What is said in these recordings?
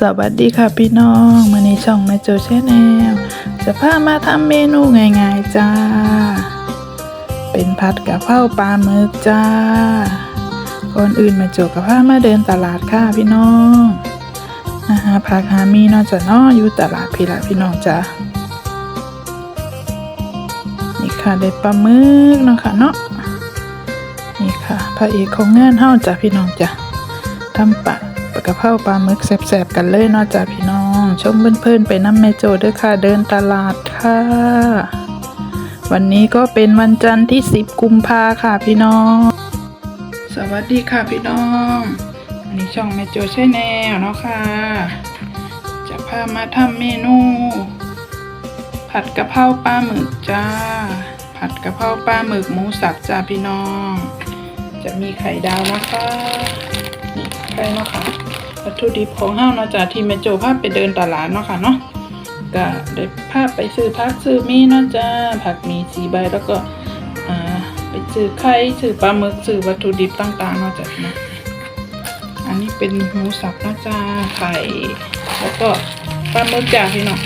สวัสดีค่ะพี่น้องมาในช่องแม่โจแชนแนลจะพามาทำเมนูง่ายๆจ้า เป็นผัดกะเพราปลาหมึกจ้า ก่อนอื่นม่โจกับพามาเดินตลาดค่ะพี่น้องนะฮะผักหามีนอกจากนออยู่ตลาดพี่ละพี่น้องจ้านี่ค่ะได้ปลาหมึกเนาะค่ะเนาะนี่ค่ะพระเอกของงานเฮาจ้ะพี่น้องจ้ะทำปะ กะเพราปลาหมึกแซ่บๆกันเลยเนาะจ้าพี่น้อง ชมเพื่อนๆไปน้ำแม่โจด้วยค่ะเดินตลาดค่ะ วันนี้ก็เป็นวันจันทร์ที่ 10 กุมภาค่ะพี่น้อง สวัสดีค่ะพี่น้องอันนี้ช่องแม่โจใช่แนวเนาะค่ะ จะพามาทำเมนู ผัดกะเพราปลาหมึกจ้า ผัดกะเพราปลาหมึกหมูสับจ้าพี่น้อง จะมีไข่ดาวนะคะ นี่ไข่เนาะค่ะ วัตถุดิบของเฮาเนาะจ้ะที่แม่โจพาไปเดินตลาดเนาะค่ะเนาะก็ได้พาไปซื้อผักซื้อมีเนาะจ้าผักมีสีใบแล้วก็ไปซื้อไข่ซื้อปลาหมึกซื้อวัตถุดิบต่างๆเนาะจ้ะนะอันนี้เป็นหมูสับเนาะจ้าไข่แล้วก็ปลาหมึกจ้าพี่น้อง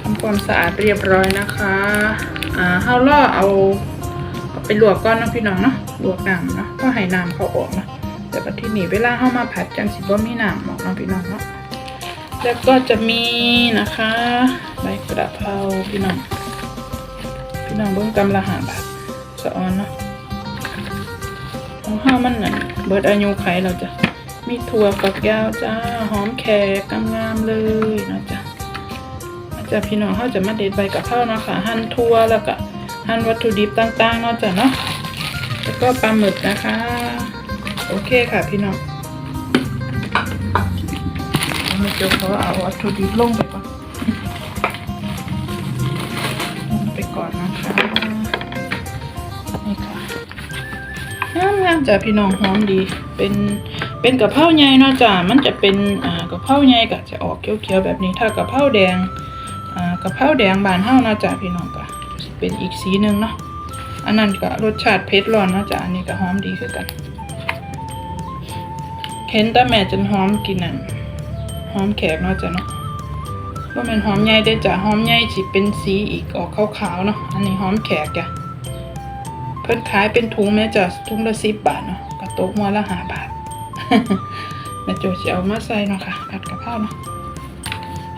ทำความสะอาดเรียบร้อยนะคะอ่าเฮาล่อเอาไปลวกก่อนนะพี่น้องเนาะลวกน้ำเนาะก็ให้น้ำเขาออกเนาะ แต่ปัจจุบันเวลาเข้ามาผัดจังสิบ่มีหน้ำหมอกเนาะพี่น้องเนาะแล้วก็จะมีนะคะใบกระเพราพี่น้องพี่น้องเบิ่งกำละหาบาทสะออนเนาะของข้าวมันน่ะเบิดอายุไขเราจะมีถั่วฝักยาวจ้าหอมแขกงามๆเลยนะจ๊ะจะพี่น้องเขาจะมาเด็ดใบกระเพราเนาะค่ะหั่นถั่วแล้วก็หั่นวัตถุดิบต่างๆเนาะจ้ะเนาะแล้วก็ปลาหมึกนะคะ โอเคค่ะพี่น้องเราจะขอเอาวัตถุดิบลงไปก่อนไปก่อนนะคะนี่ค่ะงามงามจ้ะพี่น้องหอมดี เป็นเป็นกะเพราใหญ่เนาะจ้ะมันจะเป็นอ่ากะเพราใหญ่ก็จะออกเขียวๆแบบนี้ถ้ากะเพราแดงอ่ากะเพราแดงบานเฮาเนาะจ้ะพี่น้องก็เป็นอีกสีหนึ่งเนาะอันนั้นก็รสชาติเผ็ดร้อนเนาะจ้ะอันนี้ก็หอมดีคือกัน เห็นแต่แม่จนหอมกินนั่นหอมแขกเนาะจ้ะเนาะว่าเป็นหอมใหญ่ได้จ้ะหอมใหญ่สิเป็นสีอีกออกขาวๆเนาะอันนี้หอมแขกจ้ะเพิ่นขายเป็นถุงแม่จ้ะถุงละสิบบาทเนาะกระโต๊ะหัวละห้าบาทแม่โจจะเอามาใส่เนาะค่ะผัดกะเพราเนาะ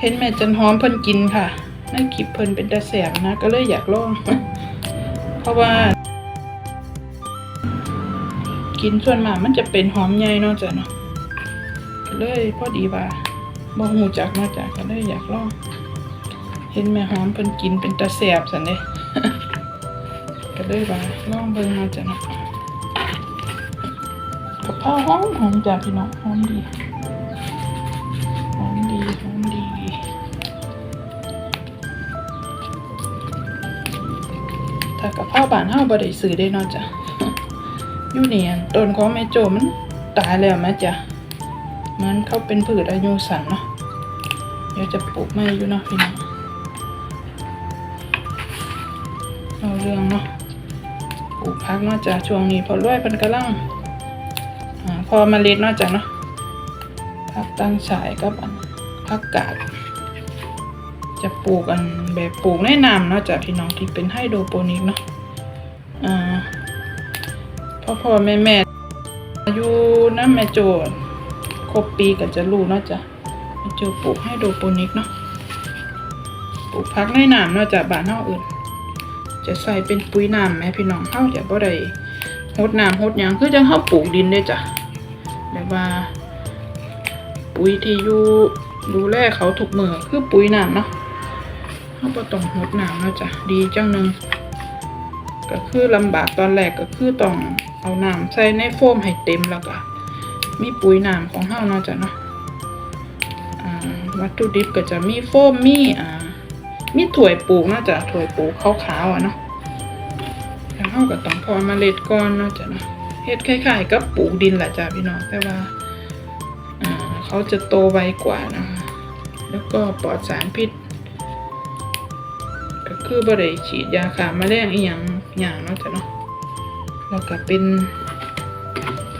เห็นแม่จันหอมเพิ่นกินค่ะในคลิปเพิ่นเป็นตาแสบนะก็เลยอยากลองเพราะว่า กินส่วนมากมันจะเป็นหอมใหญ่เนาะจ้ะเนาะ เลยพอดีว่าบ่หูจักเนาจ้ะก็เลยอยากลองเห็นแม่หอมเพิ่นกินเป็นตาแสบสันเด้ก็เลยว่าลองเบิ่งเนาจ้ะเนาะกะเพราหอมหอมจ้ะพี่น้องหอมดีหอมดีหอมดีถ้ากะเพราบ้านเฮาบ่ได้ซื้อได้เนาะจ้ะอยู่นี่อันต้นของแม่โจมันตายแล้วแม่จ้ะ มันเขาเป็นพืชอายุสั้นเนาะเดี๋ยวจะปลูกใหม่อยู่เนาะพี่น้องเอาเรื่องเนาะปลูกพักเนาะจ้ะช่วงนี้พอรวยเพิ่นกำลังอพอมาเล็ดเนาะจ้ะเนาะพักตั้งฉายกับอันพักกาด จะปลูกอันแบบปลูกในน้ำเนาะจ้ะพี่น้องที่เป็นไฮโดรโปนิกเนาะอ่าพ่อพ่อแม่แม่อยู่น้ำแม่โจ ครบปีก็จะรู้เนาะจ้ะแม่โจปลูกให้โดโปนิกเนาะปลูกพักในน้ำเนาะจ้ะบ้านเฮาอื่น จะใส่เป็นปุ๋ยน้ำแม่พี่น้องเฮาจะบ่ได้หดน้ำหดหยังคือจังเฮาปลูกดินเด้จ้ะแบบว่า ปุ๋ยที่อยู่ดูแลเขาทุกมือคือปุ๋ยน้ำเนาะเฮาบ่ต้องหดน้ำเนาะจ้ะดีจังนึงก็คือลำบากตอนแรกก็คือต้องเอาน้ำใส่ในโฟมให้เต็มแล้วก็ มีปุ๋ยน้ำของเฮาเนาะจ้ะเนาะวัตถุดิบก็จะมีโฟมมีอ่ามีถ้วยปลูกเนาะจ้ะถ้วยปลูกขาวๆอะเนาะแล้วเฮาก็ต้องพอเมล็ดก่อนเนาะจ้ะเนาะเฮ็ดคล้ายๆกับปลูกดินแหละจ้ะพี่น้องแต่ว่าอ่าเขาจะโตไวกว่านะคะแล้วก็ปลอดสารพิษ ก็คือบ่ได้ฉีดยาฆ่าแมลงอีหยังหยังเนาะจ้ะเนาะแล้วก็เป็น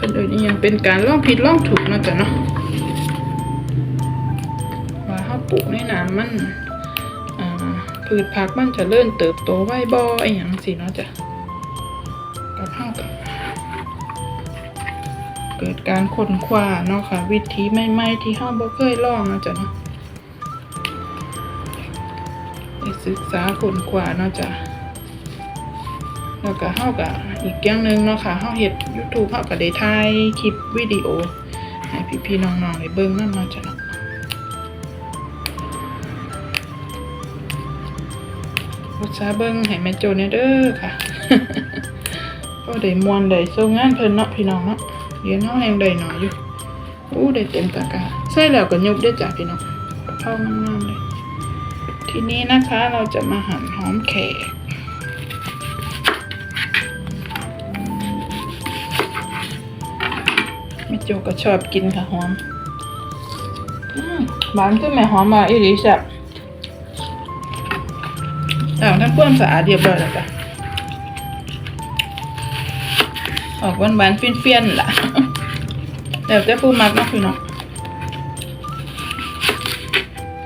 เพิ่นเอิ้นอีหยังเป็นการล่องผิดล่องถูกเนาะจ้ะเนาะปลูกในน้ำมันอ่าพืชผักมันจะเริ่มเติบโตไว้บ่อไอหย่างสิเนาะจ้ะกับเฮากับเกิดการค้นคว้าเนาะค่ะ วิธีใหม่ๆที่เฮาบ่เคยลองเนาะจ้ะเนาะไปศึกษาค้นคว้าเนาะจ้ะ แล้วก็เฮาก็อีกอย่างหนึ่งเนาะค่ะเฮาเฮ็ด YouTube เฮาก็ได้ถ่ายคลิปวิดีโอให้พี่ๆน้องๆได้เบิ่งนำเนาะจ้ะเนาะอุตส่าเบิ่งให้แม่โจเนี่ยเด้อค่ะก็ได้มวนได้ส่งงานเพิ่นเนาะพี่น้องเนาะเรียนเฮาแฮงได้น้อยอยู่อู้ได้เต็มตะก้าใส่แล้วก็ยุบเด้จ้ะพี่น้องเข้างามๆเลยทีนี้นะคะเราจะมาหั่นหอมแขก จก็ชอบกินค่ะหอมหวานขึ้นแม่หอมมาอีหลีแซ่บแต่ทั้งความสะอาดเรียบร้อยแล้วจ้ะออกหวานหวานเฟี้ยนๆล่ะแล้วแต่ผู้มักนะพี่น้อง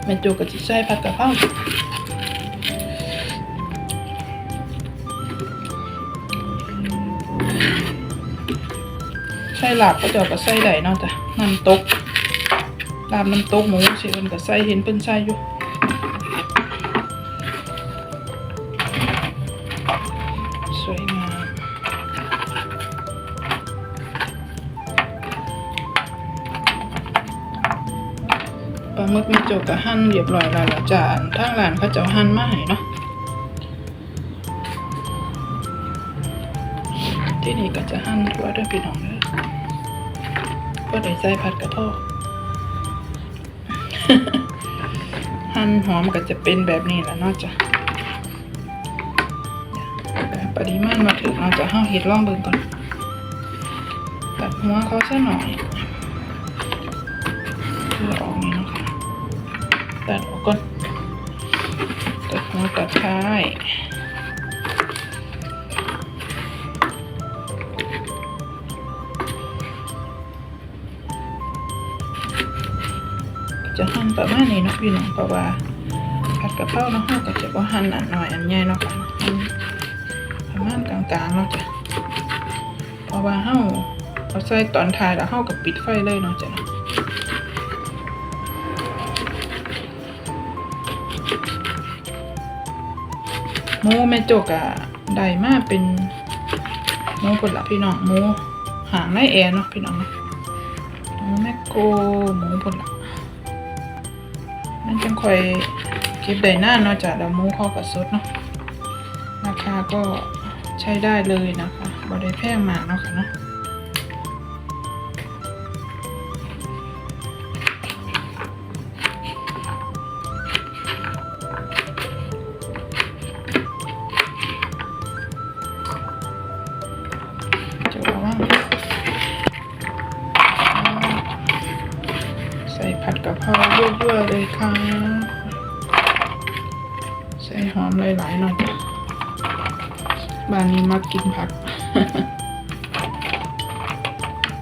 แม่โจก็สิใส่ผัดกะเพรา ใส่ลาบก็เจะก็ใส่ได้เนาะจ้ะน้ำตกลาบน้ำตกหมูสิเพิ่นก็ใส่เห็นเพิ่นใส่อยู่สวยงามปลาหมึกม่โจก็หั่นเรียบร้อยแล้วละจ้ะอันทางร้านเขาจ้าหั่นมาให้เนาะที่นี่ก็จะหั่นตัวด้วยพี่น้องเลย ก็ได้ใส่ผัดกระเพาะหั่นหอมก็จะเป็นแบบนี้แหละเนาะจ้ะปริมาณมาถึงเราจะห้าเห็ดล่องเบิ่งก่อนตัดหัวเขาซะหน่อยเพื่อออกนี่เนาะคะตัดออกก่อนตัดหัวตัดท้าย จะหั่นประมาณนี้เนาะพี่น้องเพราะว่าผัดกะเพราเนาะเราก็จะบ่าหั่นอันน้อยอันใหญ่เนาะประมาณกลางๆเนาะจ้ะเพราะว่าเฮาเอาใส่ตอนท้ายแล้วเฮาก็ปิดไฟเลยเนาะจ้ะเนาะหมูแม่โจกอะได้มาเป็นหมูคนละพี่น้องหมูหางในแอเนาะพี่น้องเนาะหมูแมคโครหมูคนละ จังค่อยเก็บได้นานเนาะจ้ะดาวมูเขาก็สดเนาะราคาก็ใช้ได้เลยนะคะบ่ได้แพงมากเนาะค่ะเนาะ ผัดกะเพราเยั่วๆเลยค่ะ ใส่หอมหลายๆหน่อยบ้านนี้มักกินผัก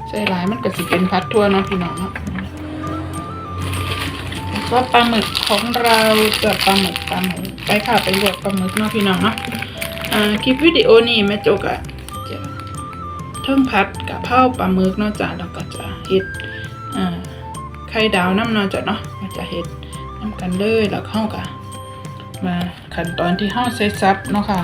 ใส่หลายมันก็สิเป็นพัดทั่วเนาะพี่น้องเนาะก็ปลาหมึกของเราจะปลาหมึกปลาหมึกไปค่ะไปลวกปลาหมึกเนาะพี่น้องเนาะอ่าคลิปวิดีโอนี้แม่โจกอะจะเทิงพัดกับเผาปลาหมึกเนาะจ้ะแล้วก็จะเฮ็ดอ่า ไข่ดาวน้ำนาะจ้ะเนาะก็จะเฮ็ดน้ำกันเลยแล้วเข้ากันมาขั้นตอนที่เฮาเซตซับเนาะค่ะ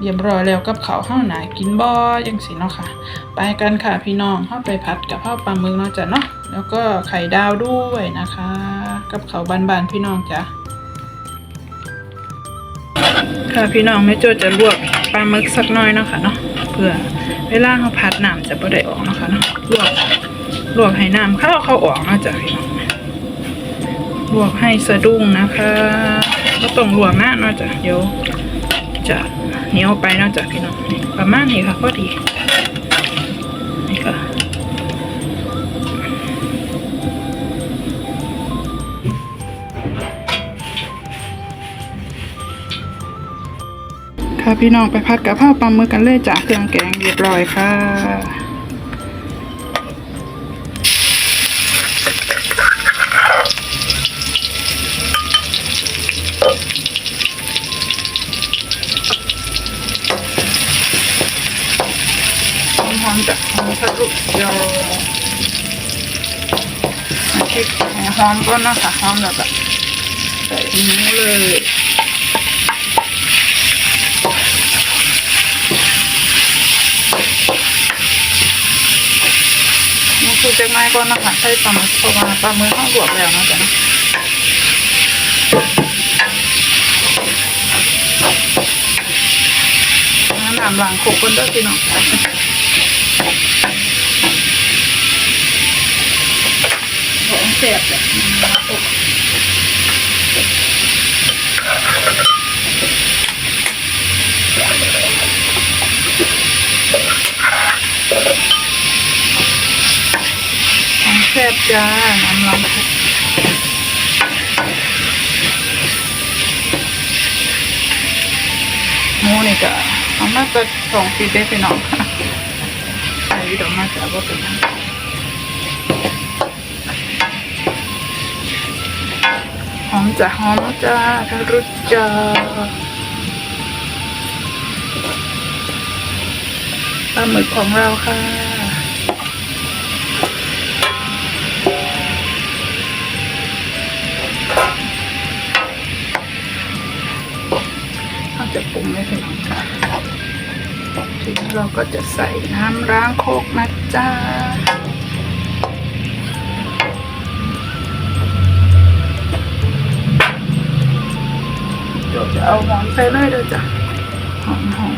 เรียบร้อยแล้วกับเขาวเฮาหนากินบ่จังซี่เนาะค่ะ ไปกันค่ะพี่น้องเฮาไปผัดกับข้าวปลาหมึกเนาะจ้ะเนาะแล้วก็ไข่ดาวด้วยนะคะ กับเขาบานๆพี่น้องจ้ะค่ะพี่น้องแม่โจจะลวกปลาหมึกสักน่อยเนาะค่ะเนาะเพื่อเวลาเฮาผัดน้ำจะบ่ได้ออกเนาะค่ะเนาะลวก ลวกให้น้ำข้าวเข้าออกนาะจ้ะพี่น้องลวกให้สะดุ้งนะคะ ก็ต้องลวกนะเนาะจ้ะเดี๋ยวจะเหนียวไปเนาะจ้ะพี่น้องประมาณนี้ค่ะพอดีนี่ค่ะค่ะพี่น้องไปพัดกับข้าวปลาหมึกกันเลยจ้ะเครื่องแกงเรียบร้อยค่ะ สรุปเดี๋ยวพริกหอมก็น่าคะหอมแล้วก็ใส่หมูเลยูจะง่าก็น่าคะใช้ปลาหมึกประว่าปลาหมึกห้องบวกแล้วนะจ๊ะน้ำหลังขบคนด้วยพี่น้อง ของเสียบเลยแซ่บจ้าน้ำล้างหมูนี่ก็เอามาจะสองปีได้พี่น้องค่ะใส่ดอกมาจะว่าเป็นหยั มจะหอมจ้าทารุจ้าปลาหมึกของเราค่ะ เราจะปรุงไม่เป็นองค่ะทีนี้เราก็จะใส่น้ำล้างโคกนะจ้า ดี๋ยวจะเอาหอมใส่เลยเด้อจ้ะหอมหอม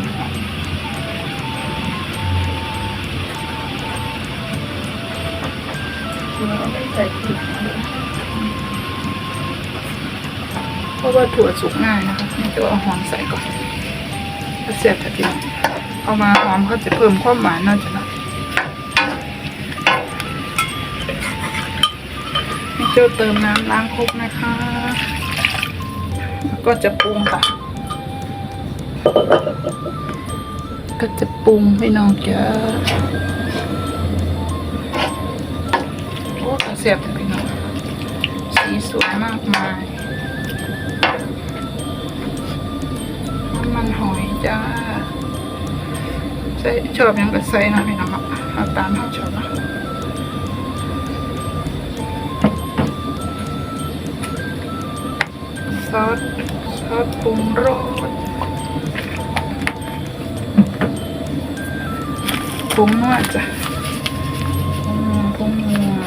เราไม่ใส่พริกนะเพราะว่าถั่วสุกง่ายนะคะนี่จะเอาหอมใส่ก่อนถ้าเสียบถ้ากินเอามาหอมเขาจะเพิ่มความหวานน่าจะนะนี่เจ้าเติมน้ำล้างครกนะคะ ก็จะปรุงค่ะ ก็จะปรุงให้น้องจ้าโอ้เสียบเลยพี่น้องสีสวยมากมายน้ำมันหอยจ้าใส่ชอบยังก็ใส่นะพี่น้องเอาตามเขาชอบนะ สซอสปรุงรสปรุงนวดจ้ะปรุงนวปรุงนัว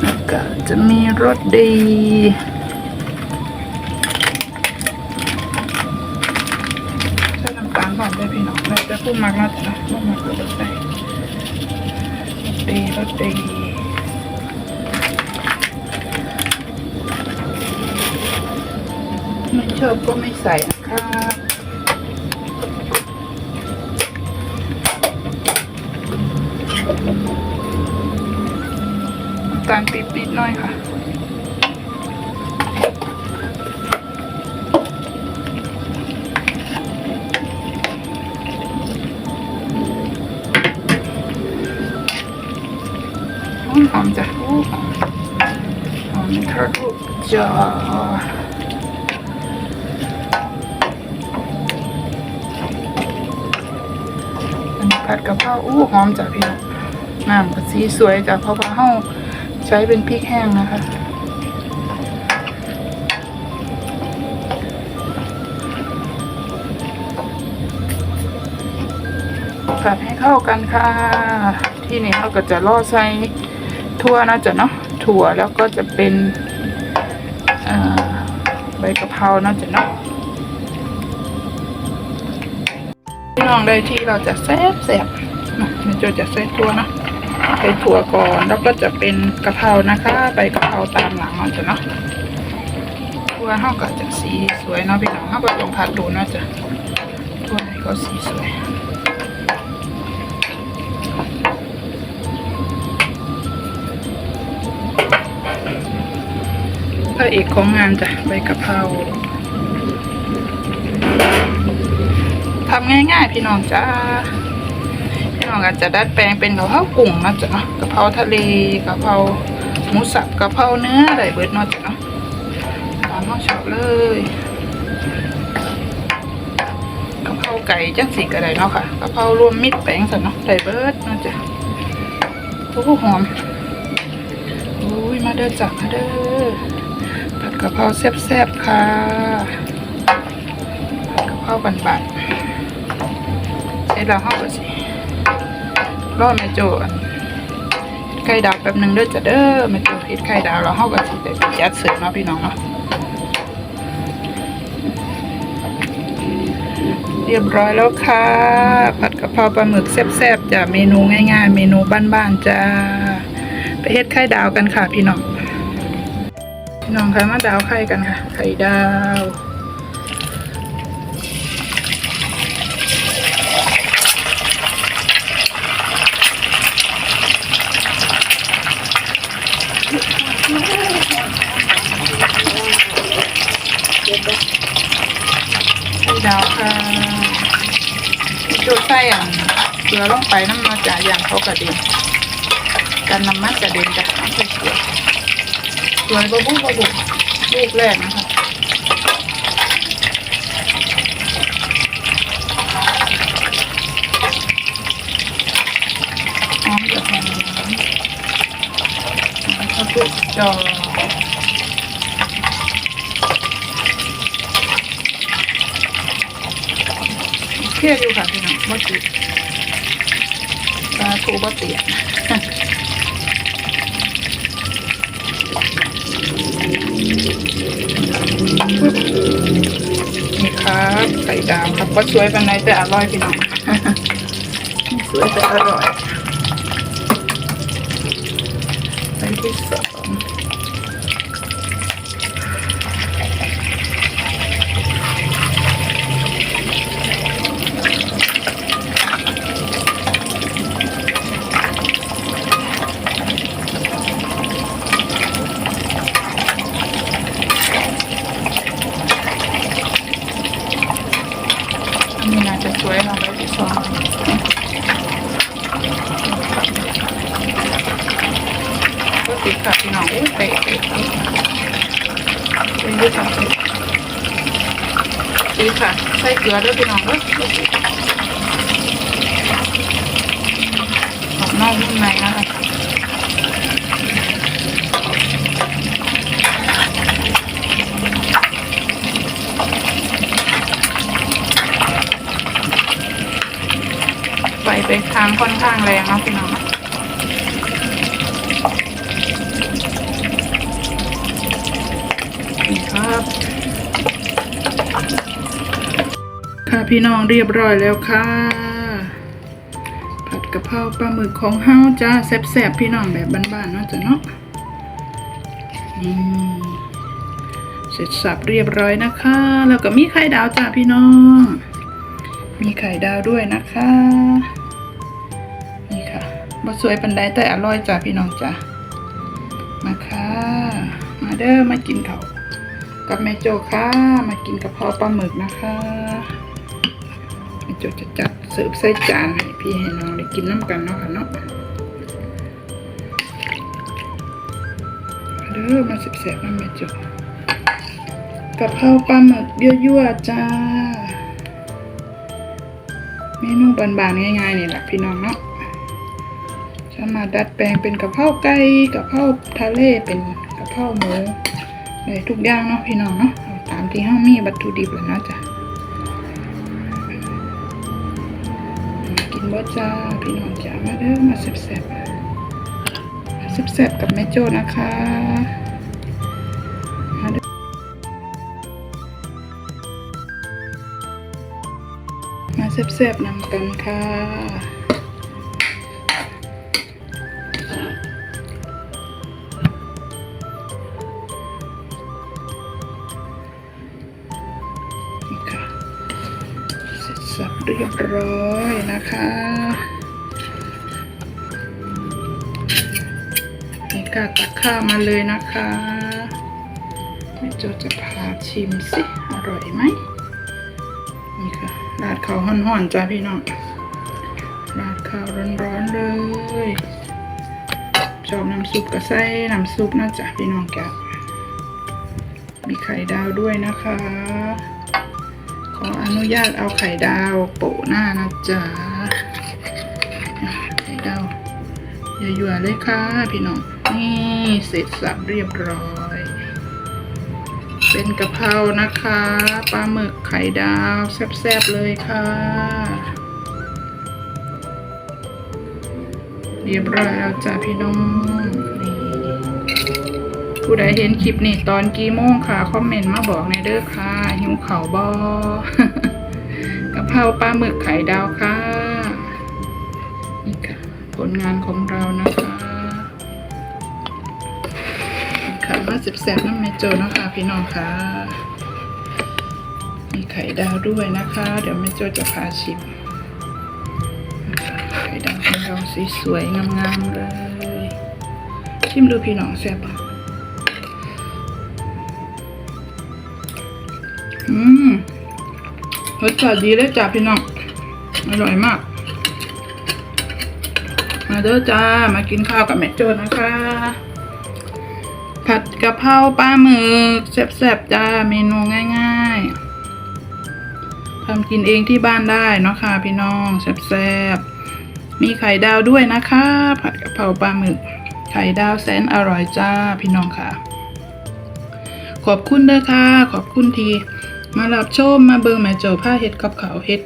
แล้วก็จะมีรสดีใส่น้ำตาลก่อนได้พี่น้องเราจะพูดมากนะจ๊ะพูดมาก ใส่นะครับตาลปี๊บนิดหน่อยค่ะ หอมจ้ะหอมหอมทอดลูกจ้า หอมจ้ะพี่น้องน้ำก็สีสวยจ้ะเพราะว่าเฮาใช้เป็นพริกแห้งนะคะผัดให้เข้ากันค่ะ ที่นี่เราก็จะล่อใส่ถั่วนะจ๊ะเนาะถั่วแล้วก็จะเป็นใบกะเพรานะจ๊ะเนาะพี่น้องได้ที่เราจะแซ่บแซ่บ นะมันจะจะใส่ถั่วนะใส่ถั่วก่อนแล้วก็จะเป็นกะเพรานะคะ ใบกะเพราตามหลังเราจะเนาะถั่วเฮาก็จะสีสวยเนาะพี่น้องเฮาก็ต้องผัดดูเนาะจ้ะถั่วให้เขาสีสวยพระเอกของงานจ้ะใบกะเพราทำง่ายๆพี่น้องจ้า พี่น้องอาจจะดัดแปลงเป็นกะเพรากุ้งนะจ๊ะเนาะกะเพราทะเลกะเพราหมูสับกะเพราเนื้ออะไรเบิดเนาะจ๊ะเนาะตามชอบเลยกะเพราไก่จังสีก็ไดเนาะค่ะกะเพรารวมมิตรแป้งสันเนาะได้เบิดเนาะจ๊ะโอ้โหหอมาเด้อจ้ะมาเด้อผัดกะเพราแซ่บๆค่ะผัดกะเพราบานๆใช้เราห้าก็สิ รอแม่โจไข่ดาวแป๊บหนึงเด้อจะเด้อแม่โจเฮ็ดไข่ดาวเราห้าก็สิได้ไปยัดเสิร์ฟเนาะพี่น้องเนาะเรียบร้อยแล้วค่ะ ผัดกะเพราปลาหมึกแซ่บๆจ้ะเมนูง่ายๆ เมนูบ้านๆจ้าไปเฮ็ดไข่ดาวกันค่ะพี่น้องพี่น้องคะมาดาวไข่กันค่ะ ไข่ดาว ไข่ดาวค่ะจุดใส่อะเกลือลงไปน้ำมาจากอย่างเขากระเด็นกันน้ำมันกระเด็นจากน้ำใส่เกลือส่วยบะบุบะบุลูกแรกนะคะหอมจะหอมแล้วก็จอเครียดอยู่ค่ะพี่น้องบ่ติดตาคูบ่เตียนนี่ครับไข่ดาวครับก็สวยเป็นไรแต่อร่อยพี่น้องสวยแต่อร่อยไปที่สองอันนี้น่าจะสวยเราไปที่สองก็ติดค่ะพี่น้องอุ้ยเตะเตะเป็นด้วยกันดีค่ะ ใส่เกลือด้วยพี่น้องเด้อออกนอกนุ่มในนะคะไฟไปทาง ค่อนข้างแรงนะพี่น้องตีครับค่ะพี่น้องเรียบร้อยแล้วค่ะ ผัดกะเพราปลาหมึกของเฮาจ้าแซ่บๆพี่น้องแบบบ้านๆเนาะจ้ะเนาะเสร็จสับเรียบร้อยนะคะ แล้วก็มีไข่ดาวจ้าพี่น้อง มีไข่ดาวด้วยนะคะ บ่สวยปันไดแต่อร่อยจ้าพี่น้องจ้ามาค่ะมาเด้อมากินเขาวกับแม่โจค่ะ มากินกะเพราปลาหมึกนะคะแม่โจจะจัดเสิร์ฟใส่จานให้พี่ให้น้องได้กินน้ำกันเนาะค่ะเนาะเด้อมาแซ่บๆนะแม่โจกะเพราปลาหมึกยั่วๆจ้าเมนูบานๆง่ายๆนี่แหละพี่น้องเนาะามาดัดแปลงเป็นกะเพราไก่กะเพราทะเลเป็นกะเพราหมูได้ทุกอย่างเนาะพี่น้องเนาะตามที่เฮามีวัตถุดิบแล้วเนาะจ้ะกินบ่จ้าพี่น้องจ้ามาเด้อมาแซ่บๆมาแซ่บๆกับแม่โจ้นะคะมาเด้อมาแซ่บๆนำกันค่ะ รียบร้อยนะคะนี่กาตักข้าวมาเลยนะคะแม่โจจะพาชิมสิ อร่อยไหมนี่ค่ะราดข้าวห่อนๆจ้าพี่น้องราดข้าวร้อนๆเลยชอบน้ำซุปก็ใส่น้ำซุปนะจ๊ะพี่น้องแกะมีไข่ดาวด้วยนะคะ ออนุญาตเอาไข่ดาวโปะหน้านะจ๊ะ ไข่ดาวอย่าหยั่วๆเลยค่ะพี่น้อง นี่เสร็จสับเรียบร้อย เป็นกะเพรานะคะ ปลาหมึกไข่ดาวแซ่บๆเลยค่ะ เรียบร้อยแล้วจ้ะพี่น้อง ผู้ใดเห็นคลิปนี้ตอนกี่โมงค่ะ คอมเมนต์มาบอกในเด้อค่ะ หิวเขาบอกะเพราปลาหมึกไข่ดาวค่ะนี่ค่ะ ผลงานของเรานะคะนี่ค่ะมาสิบแสบน้ำเมโจนะคะพี่น้องค่ะ มีไข่ดาวด้วยนะคะ เดี๋ยวเมโจจะพาชิมไข่ดาวของเราสีสวยงามๆเลย ชิมดูพี่น้องแซ่บปะ อืมรสชาติดีเลยจ้าพี่น้อง อร่อยมาก มาเด้อจ้า มากินข้าวกับแม่โจนะคะ ผัดกะเพราปลาหมึกแซ่บๆจ้า เมนูง่ายๆทำกินเองที่บ้านได้นะคะพี่น้องแซ่บๆ มีไข่ดาวด้วยนะคะ ผัดกะเพราปลาหมึก ไข่ดาวแสนอร่อยจ้าพี่น้องค่ะ ขอบคุณเด้อค่ะ ขอบคุณที มารับชมมาเบิ่งแม่โจผ้าเห็ดกับขาวเห็ด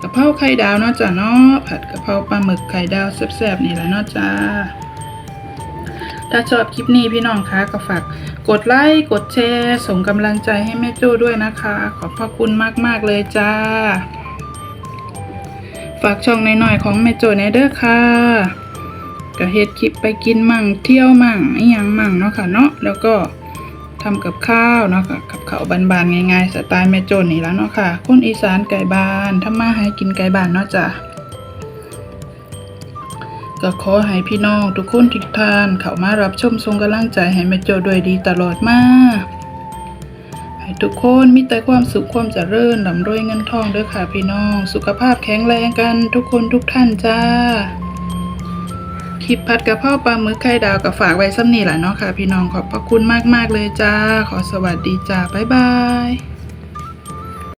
กะเพราไข่ดาวเนาะจ้ะเนาะผัดกะเพราปลาหมึกไข่ดาวแซ่บๆนี่แหละเนาะจ้าถ้าชอบคลิปนี้พี่น้องคะก็ฝากกดไลค์กดแชร์ส่งกำลังใจให้แม่โจ้ด้วยนะคะ ขอบพระคุณมากๆเลยจ้า ฝากช่องหน่อยๆของแม่โจ้ในเด้อค่ะก็เฮ็ดคลิปไปกินมั่งเที่ยวมั่งอีหยังมั่งเนาะค่ะเนาะแล้วก็ ทำกับข้าวเนาะค่ะกับข้าวบานๆง่ายๆสไตล์แม่โจ้นี่แล้วเนาะค่ะคนอีสานไก่บานทำมาใหากินไก่บานเนาะจ้ะก็ขอให้พี่น้องทุกคนทุกท่านเข้ามารับชมทรงกำลังใจให้แม่โจด้วยดีตลอดมาให้ทุกคนมีแต่ความสุขความเจริญร่ำรวยเงินทองเด้อค่ะพี่น้อง สุขภาพแข็งแรงกันทุกคนทุกท่านจ้า ลิปผัดกะเพราปลาหมึกไข่ดาวกับฝากไว้ซ้ำนี่แหละเนาะค่ะ พี่น้องขอบพระคุณมากๆเลยจ้า ขอสวัสดีจ้า บ๊ายบาย